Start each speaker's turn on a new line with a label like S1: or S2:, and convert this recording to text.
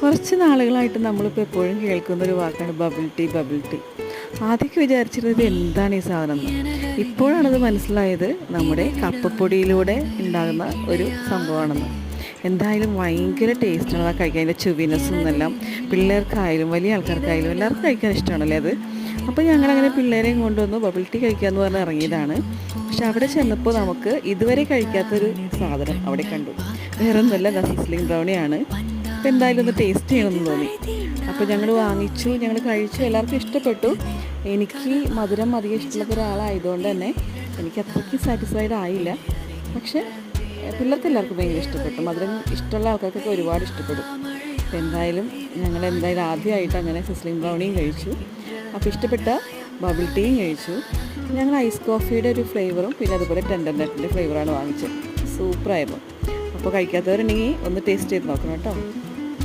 S1: കുറച്ച് നാളുകളായിട്ട് നമ്മളിപ്പോൾ എപ്പോഴും കേൾക്കുന്ന ഒരു വാക്കാണ് ബബിൾ ടീ ബബിൾ ടീ ആദ്യമൊക്കെ വിചാരിച്ചിരുന്നത് എന്താണ് ഈ സാധനം ഇപ്പോഴാണത് മനസ്സിലായത് നമ്മുടെ കപ്പപ്പൊടിയിലൂടെ ഉണ്ടാകുന്ന ഒരു സംഭവമാണെന്ന്. എന്തായാലും ഭയങ്കര ടേസ്റ്റാണ് അത് കഴിക്കാൻ. അതിന്റെ ചുവിനെസ്സും എല്ലാം പിള്ളേർക്കായാലും വലിയ ആൾക്കാർക്കായാലും എല്ലാവർക്കും കഴിക്കാൻ ഇഷ്ടമാണല്ലേ അത്? അപ്പോൾ ഞങ്ങളങ്ങനെ പിള്ളേരെയും കൊണ്ടുവന്ന് ബബിൾ ടീ കഴിക്കാമെന്ന് പറഞ്ഞ് ഇറങ്ങിയതാണ്. പക്ഷെ അവിടെ ചെന്നപ്പോൾ നമുക്ക് ഇതുവരെ കഴിക്കാത്തൊരു സാധനം അവിടെ കണ്ടു. വേറെ ഒന്നുമല്ല സിസ്ലിംഗ് ബ്രൗണിയാണ് അപ്പോൾ എന്തായാലും ഒന്ന് ടേസ്റ്റ് ചെയ്യണമെന്ന് തോന്നി. അപ്പോൾ ഞങ്ങൾ വാങ്ങിച്ചു ഞങ്ങൾ കഴിച്ചു എല്ലാവർക്കും ഇഷ്ടപ്പെട്ടു. എനിക്ക് മധുരം അധികം ഇഷ്ടമുള്ള ഒരാളായതുകൊണ്ട് തന്നെ എനിക്ക് അത്രയ്ക്ക് സാറ്റിസ്ഫൈഡ് ആയില്ല. പക്ഷേ പിള്ളേർക്ക് എല്ലാവർക്കും ഭയങ്കര ഇഷ്ടപ്പെട്ടു. മധുരം ഇഷ്ടമുള്ള ആൾക്കാർക്കൊക്കെ ഒരുപാട് ഇഷ്ടപ്പെടും അപ്പോൾ എന്തായാലും ഞങ്ങൾ എന്തായാലും ആദ്യമായിട്ട് അങ്ങനെ സിസ്ലിംഗ് ബ്രൗണിയും കഴിച്ചു. അപ്പോൾ ഇഷ്ടപ്പെട്ട ബബിൾ ടീയും കഴിച്ചു. ഞങ്ങൾ ഐസ് കോഫിയുടെ ഒരു ഫ്ലേവറും പിന്നെ അതുപോലെ ടെൻഡർ നെറ്റിന്റെ ഫ്ലേവറാണ് വാങ്ങിച്ചത്. സൂപ്പറായിരുന്നു അപ്പോൾ കഴിക്കാത്തവരുണ്ടെങ്കിൽ ഒന്ന് ടേസ്റ്റ് ചെയ്ത് നോക്കണം കേട്ടോ.